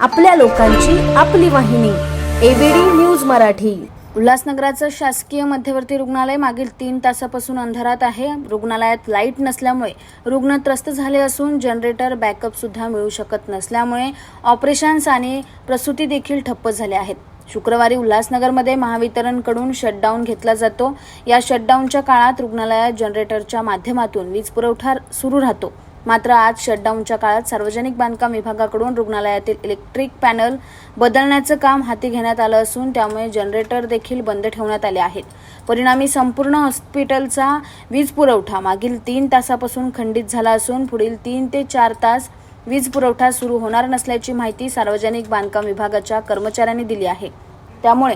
आपल्या लोकांची आपली वाहिनी एबीडी न्यूज मराठी. उल्हासनगराचं शासकीय मध्यवर्ती रुग्णालय मागील तीन तासापासून अंधारात आहे. रुग्णालयात लाइट नसल्यामुळे रुग्ण त्रस्त झाले असून जनरेटर बॅकअप सुद्धा मिळू शकत नसल्यामुळे ऑपरेशन्स आणि प्रसूती देखील ठप्प झाल्या आहेत. शुक्रवारी उल्हासनगरमध्ये महावितरणकडून शटडाऊन घेतला जातो. या शटडाऊनच्या काळात रुग्णालयात जनरेटरच्या माध्यमातून वीज पुरवठा सुरू राहतो. मात्र आज शटडाऊनच्या काळात सार्वजनिक बांधकाम विभागाकडून रुग्णालयातील इलेक्ट्रिक पॅनल बदलण्याचं काम हाती घेण्यात आलं असून त्यामुळे जनरेटर देखील बंद ठेवण्यात आले आहेत. परिणामी संपूर्ण हॉस्पिटलचा वीज पुरवठा मागील तीन तासापासून खंडित झाला असून पुढील तीन ते चार तास वीज पुरवठा सुरू होणार नसल्याची माहिती सार्वजनिक बांधकाम विभागाच्या कर्मचाऱ्यांनी दिली आहे. त्यामुळे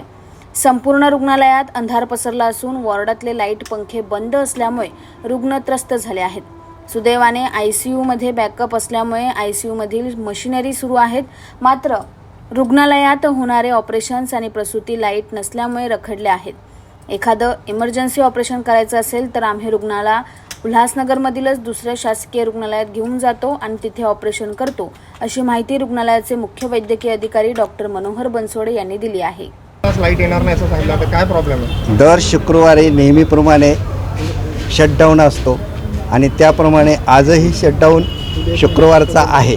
संपूर्ण रुग्णालयात अंधार पसरला असून वॉर्डातले लाइट पंखे बंद असल्यामुळे रुग्ण त्रस्त झाले आहेत. सुदैवाने आयसीयूमध्ये बॅकअप असल्यामुळे आयसीयूमधील मशिनरी सुरू आहेत. मात्र रुग्णालयात होणारे ऑपरेशन्स आणि प्रसूती लाइट नसल्यामुळे रखडले आहेत. एखादं इमर्जन्सी ऑपरेशन करायचं असेल तर आम्ही रुग्णाला उल्हासनगरमधीलच दुसऱ्या शासकीय रुग्णालयात घेऊन जातो आणि तिथे ऑपरेशन करतो अशी माहिती रुग्णालयाचे मुख्य वैद्यकीय अधिकारी डॉक्टर मनोहर बनसोडे यांनी दिली आहे. तास लाइट येणार नाही असं सांगितलं. तर काय प्रॉब्लेम आहे? दर शुक्रवारी नेहमीप्रमाणे शटडाऊन असतो. आणि त्याप्रमाणे आजही शटडाऊन शुक्रवारचा आहे.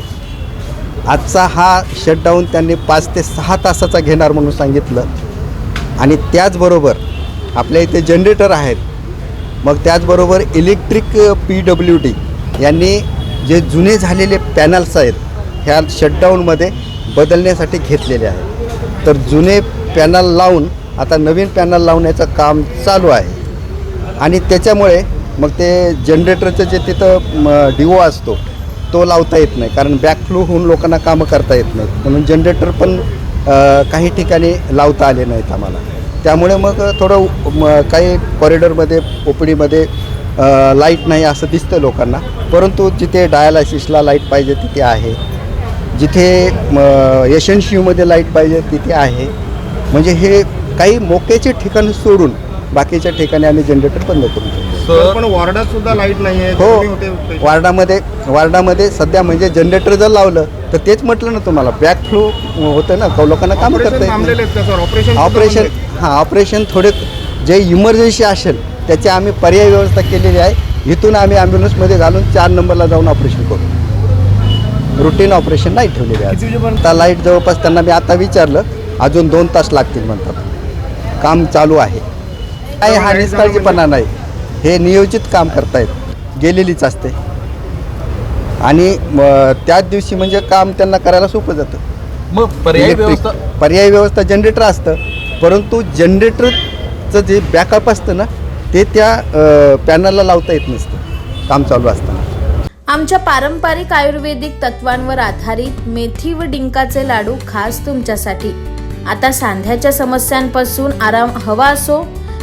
आजचा हा शटडाऊन त्यांनी पाच ते सहा तासाचा घेणार म्हणून सांगितलं. आणि त्याचबरोबर आपल्या इथे जनरेटर आहेत. मग त्याचबरोबर इलेक्ट्रिक पी डब्ल्यू डी यांनी जे जुने झालेले पॅनल्स आहेत ह्या शटडाऊनमध्ये बदलण्यासाठी घेतलेले आहेत. तर जुने पॅनल लावून आता नवीन पॅनल लावण्याचं काम चालू आहे. आणि त्याच्यामुळे मग ते जनरेटरचं जे तिथं डिओ असतो तो लावता येत नाही. कारण बॅकफ्लू होऊन लोकांना कामं करता येत नाहीत. म्हणून जनरेटर पण काही ठिकाणी लावता आले नाहीत आम्हाला. त्यामुळे मग थोडं काही कॉरिडॉरमध्ये ओपडीमध्ये लाइट नाही असं दिसतं लोकांना. परंतु जिथे डायालायसिसला लाइट पाहिजे तिथे आहे. जिथे एस एन लाइट पाहिजे तिथे आहे. म्हणजे हे काही मोक्याचे ठिकाण सोडून बाकीच्या ठिकाणी आम्ही जनरेटर बंद करून ठेवतो. तर पण वॉर्डात सुद्धा लाइट नाही आहे हो. वार्डामध्ये वार्डामध्ये सध्या म्हणजे जनरेटर जर लावलं तर तेच म्हटलं ना तुम्हाला बॅक फ्लो होतं ना क- लोकांना काम करता ऑपरेशन ऑपरेशन हां ऑपरेशन थोडे जे इमर्जन्सी असेल त्याची आम्ही पर्यायी व्यवस्था केलेली आहे. इथून आम्ही ॲम्ब्युलन्समध्ये घालून चार नंबरला जाऊन ऑपरेशन करू. रुटीन ऑपरेशन नाही ठेवलेले आहे आता लाइट जवळपास त्यांना मी आता विचारलं अजून दोन तास लागतील म्हणतात. काम चालू आहे. काही हा निष्काळजीपणा नाही. हे नियोजित काम करतायत. गेलेलीच असते. आणि त्याच दिवशी म्हणजे काम त्यांना करायला सोपं जातं. मग पर्यायी व्यवस्था पर्यायी व्यवस्था जनरेटर असतं. परंतु जनरेटरचं जे बॅकअप असतं ना ते त्या पॅनलला लावता येत नसतं. काम चालू असताना. आमच्या पारंपरिक आयुर्वेदिक तत्वांवर आधारित मेथी व डिंकाचे लाडू खास तुमच्यासाठी. आता सांध्याच्या समस्यांपासून आराम हवा असो